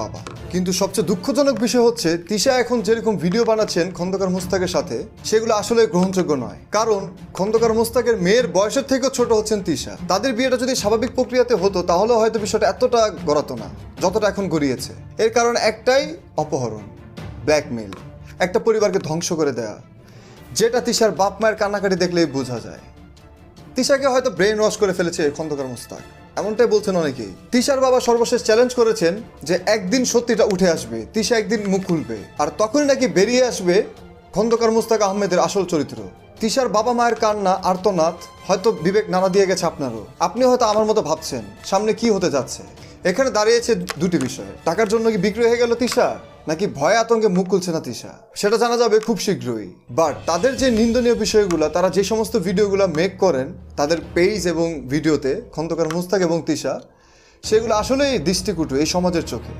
বাবা। কিন্তু সবচেয়ে দুঃখজনক বিষয় হচ্ছে, তিশা এখন যেরকম ভিডিও বানাচ্ছেন খন্দকার মোস্তাকের সাথে, সেগুলো আসলে গ্রহণযোগ্য নয়। কারণ খন্দকার মোস্তাকের মেয়ের বয়সের থেকেও ছোট হচ্ছেন তিশা। তাদের বিয়েটা যদি স্বাভাবিক প্রক্রিয়াতে হতো, তাহলে হয়তো বিষয়টা এতটা গড়াতো না, যতটা এখন গড়িয়েছে। এর কারণ একটাই, অপহরণ ব্ল্যাকমেল একটা পরিবারকে ধ্বংস করে দেয়া, যেটা তিশার বাপ মায়ের কান্নাকাটি দেখলেই বোঝা যায়। তিশাকে হয়তো ব্রেন ওয়াশ করে ফেলেছে খন্দকার মোস্তাক। এমনটাই বলছেন অনেকেই। তিশার বাবা সর্বশেষ চ্যালেঞ্জ করেছেন যে একদিন সত্যিটা উঠে আসবে, তিশা একদিন মুখ খুলবে। আর তখনই নাকি বেরিয়ে আসবে খন্দকার মুস্তাক আহমেদের আসল চরিত্র। তিশার বাবা মায়ের কান্না, আর্তনাদ হয়তো বিবেক নানা দিয়ে গেছে আপনারও। আপনি হয়তো আমার মতো ভাবছেন, সামনে কি হতে যাচ্ছে? এখানে দাঁড়িয়েছে দুটি বিষয়। টাকার জন্য কি বিক্রি হয়ে গেল তিশা নাকি ভয় আতঙ্কে মুখ খুলছে না তিশা সেটা জানা যাবে খুব শীঘ্রই। বাট তাদের যে নিন্দনীয় বিষয়গুলো, তারা যে সমস্ত ভিডিওগুলো মেক করেন, তাদের পেজ এবং ভিডিওতে খন্দকার মুস্তাক এবং তিশা সেগুলো আসলেই দৃষ্টিকুটু এই সমাজের চোখে।